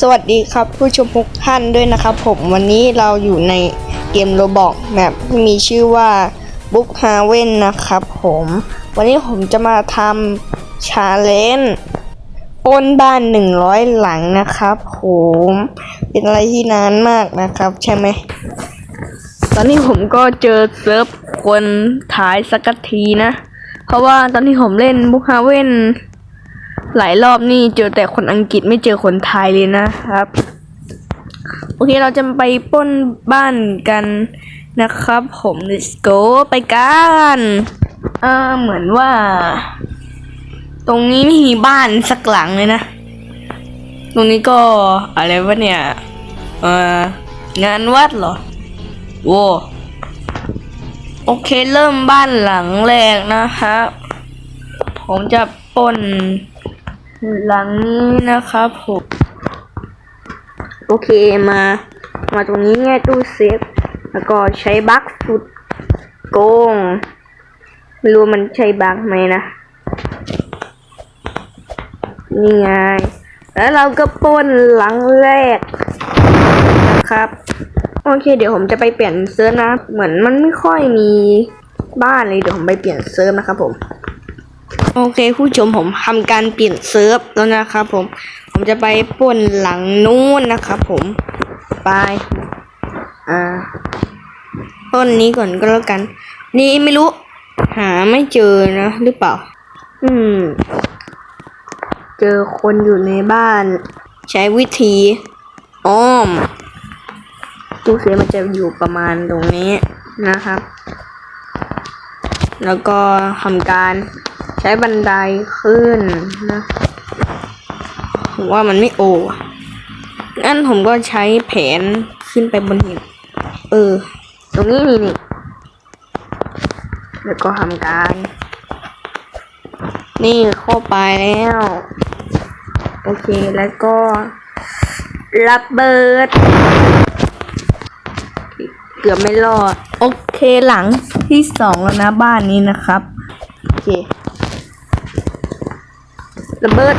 สวัสดีครับผู้ชมทุกท่านด้วยนะครับผมวันนี้เราอยู่ในเกมโรบอกแมปที่มีชื่อว่า Book h a v e n นะครับผมวันนี้ผมจะมาทำชาเลนจ์ปนบ้าน 100 หลังนะครับผมเป็นอะไรที่นานมากนะครับ ใช่ไหม ตอนนี้ผมก็เจอเซิร์ฟคนถ่ายสักทีนะ เพราะว่าตอนที่ผมเล่น Book h a v e n หลายรอบนี่เจอแต่คนอังกฤษไม่เจอคนไทยเลยนะครับ โอเคเราจะไปป้นบ้านกันนะครับ ผม let's go ไปกันเออเหมือนว่า ตรงนี้ไม่มีบ้านสักหลังเลยนะ ตรงนี้ก็อะไรวะเนี่ยเอองานวัดเหรอโว้โอเคเริ่มบ้านหลังแรกนะครับผมจะป้น หลังนี้นะครับผมโอเคมา มาตรงนี้ไงตู้เซฟ แล้วก็ใช้บั๊กสุดโกง ไม่รู้มันใช้บั๊กไหมนะ นี่ไง แล้วเราก็ป้นหลังแรกนะครับ โอเค เดี๋ยวผมจะไปเปลี่ยนเซิร์ฟนะ เหมือนมันไม่ค่อยมีบ้านเลย เดี๋ยวผมไปเปลี่ยนเซิร์ฟนะครับผม โอเคผู้ชมผมทำการเปลี่ยนเซิร์ฟแล้วนะครับผม ผมจะไปป่วนหลังนู้นนะครับผม ไป อ่า ต้นนี้ก่อนก็แล้วกัน นี่ไม่รู้ หาไม่เจอนะหรือเปล่า อืม เจอคนอยู่ในบ้าน ใช้วิธี อ้อมตู้เซฟมันจะอยู่ประมาณตรงนี้นะครับ แล้วก็ทำการ ใช้บันไดขึ้นนะผมว่ามันไม่โองั้นผมก็ใช้แผนขึ้นไปบนหินเออ ตรงนี้นี่นี่แล้วก็ทำการ นี่เข้าไปแล้ว โอเคแล้วก็ระเบิด เกือบไม่รอด โอเคหลังที่สองแล้วนะบ้านนี้นะครับ โอเค ระเบิด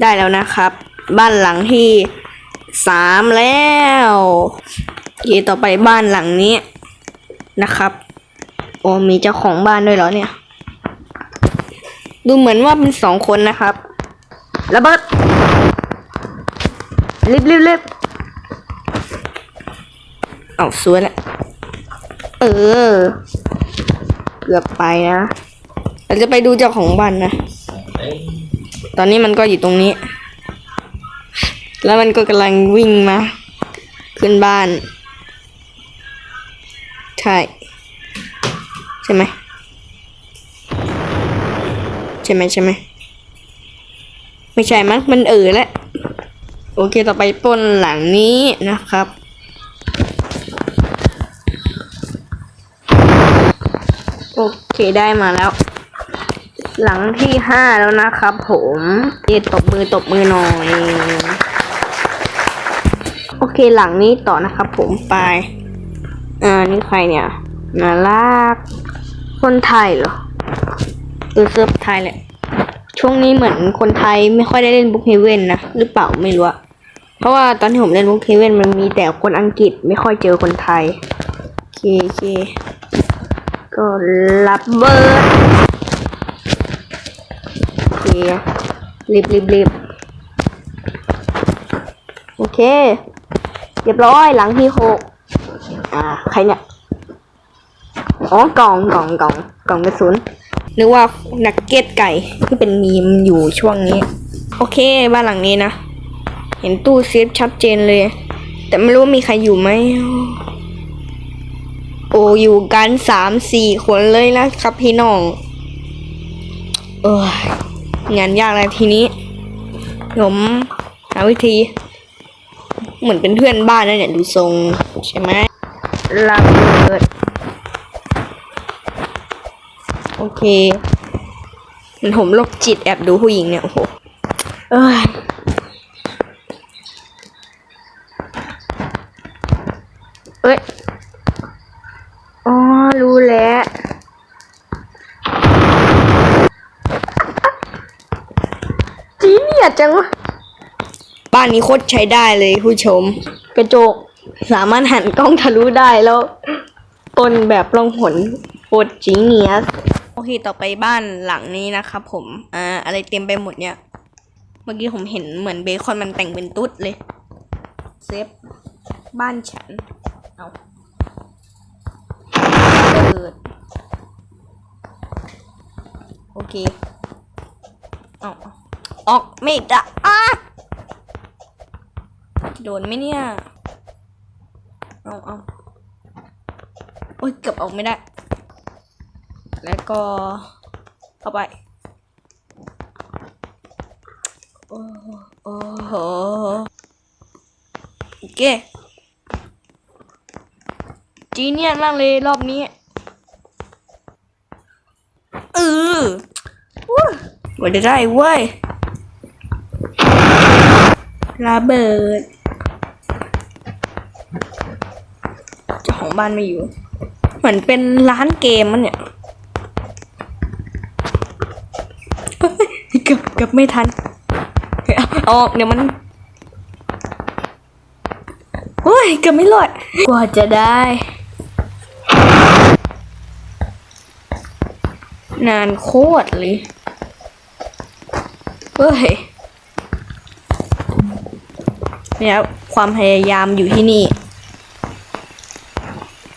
ได้แล้วนะครับ บ้านหลังที่สามแล้วโอเคต่อไปบ้านหลังนี้นะครับ โอ้มีเจ้าของบ้านด้วยเหรอเนี่ย ดูเหมือนว่าเป็นสองคนนะครับ ระเบิดรีบรีบรีบเอาสวยละเออ เกือบไปนะเราจะไปดูเจ้าของบ้านนะ ตอนนี้มันก็อยู่ตรงนี้ แล้วมันก็กำลังวิ่งมา ขึ้นบ้าน ใช่ ใช่ไหมใช่ไหมใช่ไหมไม่ใช่มั้งมันเออแล้วโอเคต่อไปป้นหลังนี้นะครับโอเคได้มาแล้ว หลังที่ห้าแล้วนะครับผมเอตบมือตบมือหน่อย โอเคหลังนี้ต่อนะครับผมไป อ่า นี่ใครเนี่ยน่ารัก คนไทยเหรอเออเซิร์ฟไทยแหละ ช่วงนี้เหมือนคนไทยไม่ค่อยได้เล่นบุ๊กเฮเว่นนะ หรือเปล่าไม่รู้อะเพราะว่าตอนที่ผมเล่นบุ๊กเฮเว่นมันมีแต่คนอังกฤษไม่ค่อยเจอคนไทย โอเคโอเคก็รับเบิร์ ดโอเครีบรีบรีบโอเค เรียบร้อยหลังที่หกอ่า ใครเนี่ย อ๋อกล่องกล่องกล่องกล่องกระสุนนึกว่านักเก็ตไก่ที่เป็นมีมอยู่ช่วงนี้ โอเคบ้านหลังนี้นะ เห็นตู้เซฟชัดเจนเลย แต่ไม่รู้ว่ามีใครอยู่ไหมโอ้อยู่กันสามสี่คนเลยนะครับพี่น้อง เออ งานยากเลยทีนี้ ผมหาวิธี เหมือนเป็นเพื่อนบ้านนะเนี่ยดูทรงใช่ไหมระเบิดโอเคหมือนผมลบจิตแอบดูผู้หญิงเนี่ย โอ้โห เอ้ยเอ้ย อ๋อ รู้แล้ว จังวะ บ้านนี้โคตรใช้ได้เลยผู้ชม กระจกสามารถหันกล้องทะลุได้แล้วต้นแบบลองหนโคตรจีเนียสโอเคต่อไปบ้านหลังนี้นะครับผม อ่า อะไรเต็มไปหมดเนี่ย เมื่อกี้ผมเห็นเหมือนเบคอนมันแต่งเป็นตุ๊ดเลย เซฟ บ้านฉัน เอาเปิดโอเค เอา อาออกไม่ได้อะโดนไหมเนี่ย เอาเอาโอ้ยเกือบออกไม่ได้ แล้วก็เข้าไป โอ้โหโอ้โหโอเคจีเนียสมากเลยรอบนี้เออว้าว่าจะได้เว้ย ระเบิดเจ้าของบ้านไม่อยู่ เหมือนเป็นร้านเกมมันเนี่ยเฮ้ยเกือบเกือบไม่ทันเอาเอาออกเดี๋ยวมันโอ้ยเกือบไม่รอดกว่าจะได้ นานโคตรเลยเฮ้ย เนี่ยครับความพยายามอยู่ที่นี่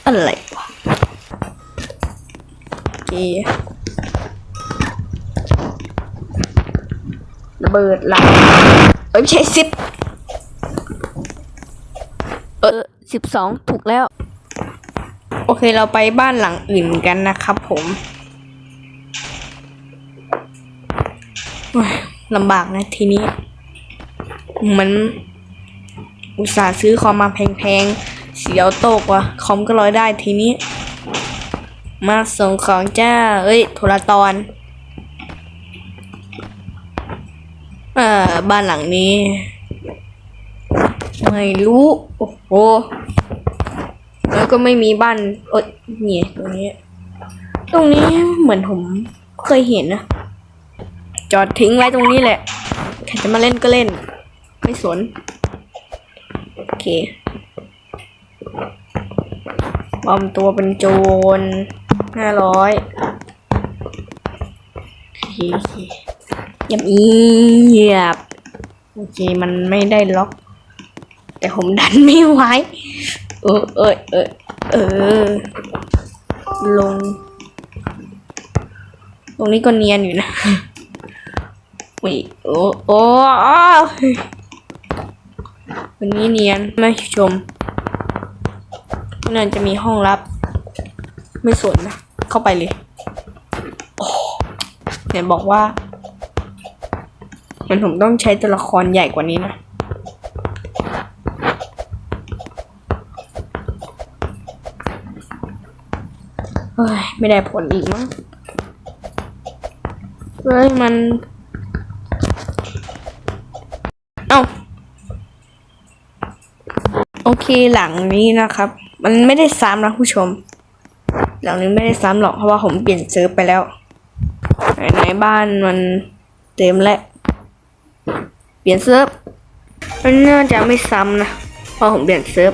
อะไรวะโอเคระเบิดหลังเอ้ยไม่ใช่สิบเออสิบสองถูกแล้ว โอเคเราไปบ้านหลังอื่นกันนะครับผมโอ้ยลำบากนะทีนี้เหมือน อุตส่าห์ซื้อคอมมาแพงๆ เสียวโตกว่ะ คอมก็ร้อยได้ทีนี้ มาส่งของจ้า เอ้ย โทรตอน เอ่อ บ้านหลังนี้ ไม่รู้ โอ้โห แล้วก็ไม่มีบ้าน เอ้ยเนี่ยตรงนี้ ตรงนี้เหมือนผมเคยเห็นนะ จอดทิ้งไว้ตรงนี้แหละ ใครจะมาเล่นก็เล่น ไม่สน เคปลอมตัวเป็นโจรห้าร้อยโอเคโอเคเงียบเงียบโอเค มันไม่ได้ล็อก แต่ผมดันไม่ไหวเออเออเออเออ ลง ตรงนี้ก็เนียนอยู่นะวิโอ้โอ้ อ้าววันนี้เนียนไม่ชมน่าจะมีห้องลับ ไม่สนนะ เข้าไปเลยเนี่ยบอกว่า มันผมต้องใช้ตัวละครใหญ่กว่านี้นะเฮ้ย ไม่ได้ผลอีกมั้งเฮ้ย มัน เอ้า โอ เคหลังนี้นะครับ มันไม่ได้ซ้ำนะผู้ชม หลังนี้ไม่ได้ซ้ำหรอกเพราะว่าผมเปลี่ยนเซิร์ฟไปแล้วไหนบ้านมันเต็มแล้วเปลี่ยนเซิร์ฟมันน่าจะไม่ซ้ำนะเพราะผมเปลี่ยนเซิร์ฟ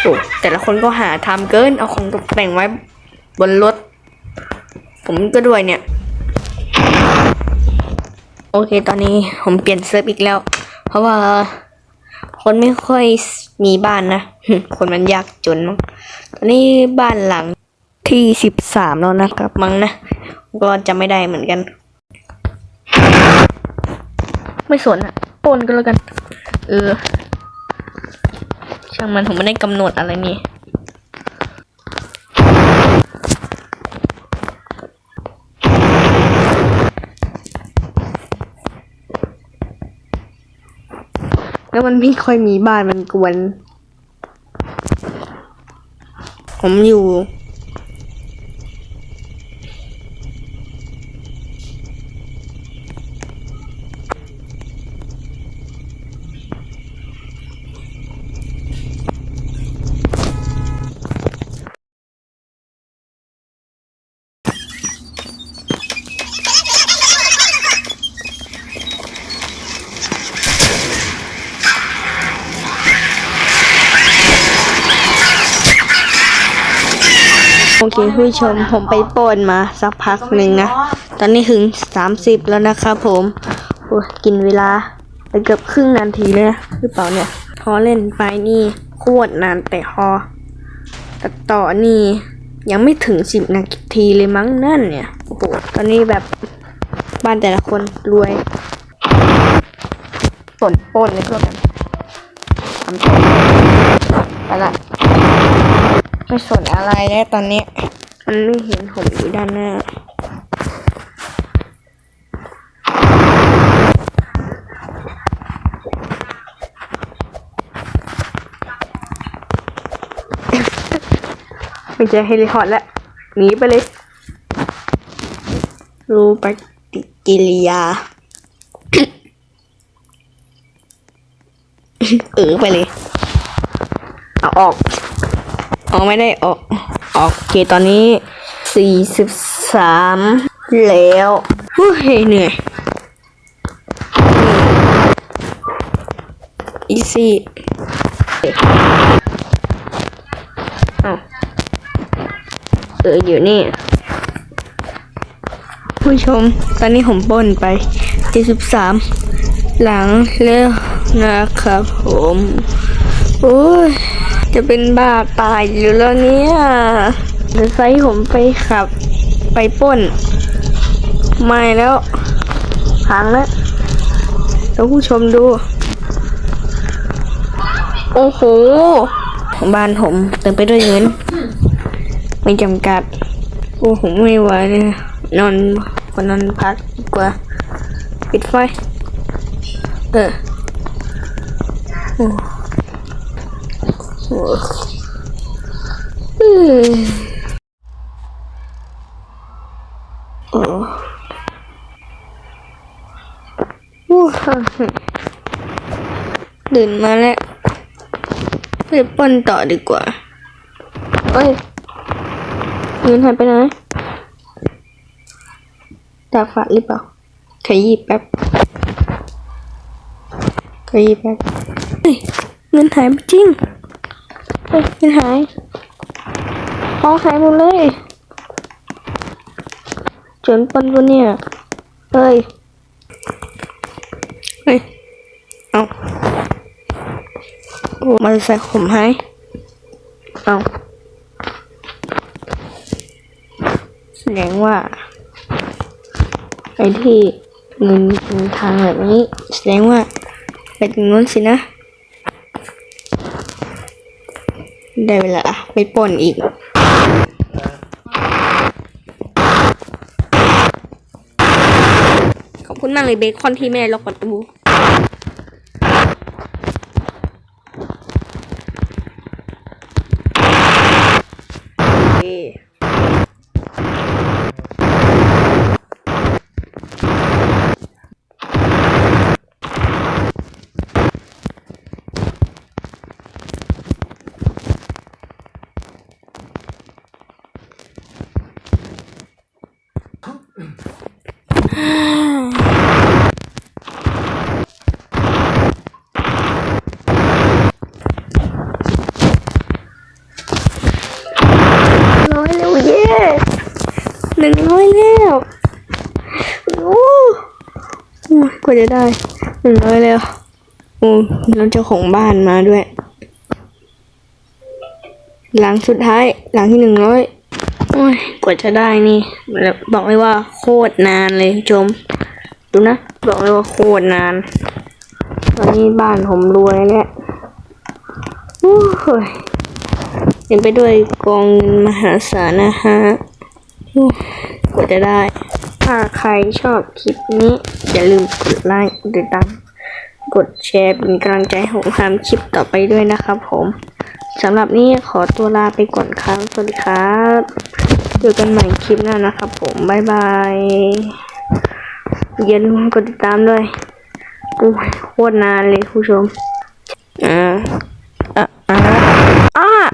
โอ้แต่ละคนก็หาทำเกินเอาของตกแต่งไว้บนรถ ผมก็ด้วยเนี่ย โอเคตอนนี้ผมเปลี่ยนเซิร์ฟอีกแล้ว เพราะว่า คนไม่ค่อยมีบ้านนะ คนมันยากจนมั้งตอนนี้บ้านหลังที่สิบสามแล้วนะครับมั้งนะ ก็จะไม่ได้เหมือนกัน ไม่สนอะปนก็แล้วกัน เออ ช่างมันผมไม่ได้กำหนดอะไรนี่ แล้วมันไม่ค่อยมีบ้านมันกวน ผมอยู่ อเคผู้ชมผมไปปล้นมาสักพักหนึ่งนะ ตอนนี้ถึง30แล้วนะครับผมโอ้กินเวลาไปเกือบครึ่งนาทีเลยนะหรือเปล่าเนี่ย พอเล่นไปนี่โคตรนานแต่พอตัดต่อนี่ยังไม่ถึง10นาทีเลยมั้งนั่นเนี่ยโอ้โหตอนนี้แบบบ้านแต่ละคนรวยฝนปล้นเลยพวกกันทำไปละ ไม่สนอะไรแล้วตอนนี้ มันไม่เห็นผมอยู่ด้านหน้าไม่ใช่เฮลิคอปเตอร์แล้วหนีไปเลย รู้ปฏิกิริยา เออไปเลย เอาออก อ๋อไม่ได้ออกออกโอเคตอนนี้สี่สิบสามแล้วเฮ้ยเหนื่อยอีซี่เอาเอออยู่นี่ ผู้ชม ตอนนี้ผมป้นไปเจ็ดสิบสามหลังแล้วนะครับผม โอ้ย จะเป็นบ้าตายอยู่แล้วเนี่ยเดี๋ยวไซส์ผมไปขับ ไปป้น ไม่แล้วพังแล้วแล้วผู้ชมดู โอ้โหบ้านผมเต็มไปด้วยเงิน ไม่จำกัด โอ้ผมไม่ไหวเลยนอนกนอนพักดีกว่า ปิดไฟ เออโอ้โหอืมโอ้โอ้ ตื่นมาแล้วไปปล้นต่อดีกว่าเอ้ยเงินหายไปไหนตากฝาดหรือเปล่าขยี้แป๊บขยี้แป๊บเฮ้ยเงินหายไปจริงเฮ้ยเงินหายของหายหมดเลยจนปนตัวเนี่ย เฮ้ย เฮ้ย เอาโอ้มาใส่ผมให้เอาแสดงว่า ไอ้ที่เงินเงินทางแบบนี้ แสดงว่า ไปตรงนู้นสินะ ได้เวลาไปป่นอีก ขอบคุณมากเลยเบคอนที่แม่ล็อกประตูโอเคร้อยแล้วเย้หนึ่งร้อยแล้วโอ้โอ้ย กว่าจะได้หนึ่งร้อยแล้วโอ้แล้วเจ้าของบ้านมาด้วย หลังสุดท้าย หลังที่หนึ่งร้อยโอ้ยกว่าจะได้นี่บอกเลยว่าโคตรนานเลยชม ดูนะ บอกเลยว่าโคตรนาน ตอนนี้บ้านผมรวยแล้วโอ้ยเต็มไปด้วยกองเงินมหาศาลนะฮะกว่าจะได้ ถ้าใครชอบคลิปนี้ อย่าลืมกดไลค์กดติดตาม กดแชร์เป็นกำลังใจให้ผมทำคลิปต่อไปด้วยนะครับผมสำหรับนี้ขอตัวลาไปก่อนครับสวัสดีครับเจอกันใหม่คลิปหน้านะครับผมบ๊ายบายอย่าลืมกดติดตามด้วยโอ้ยโคตรนานเลยผู้ชมอ่า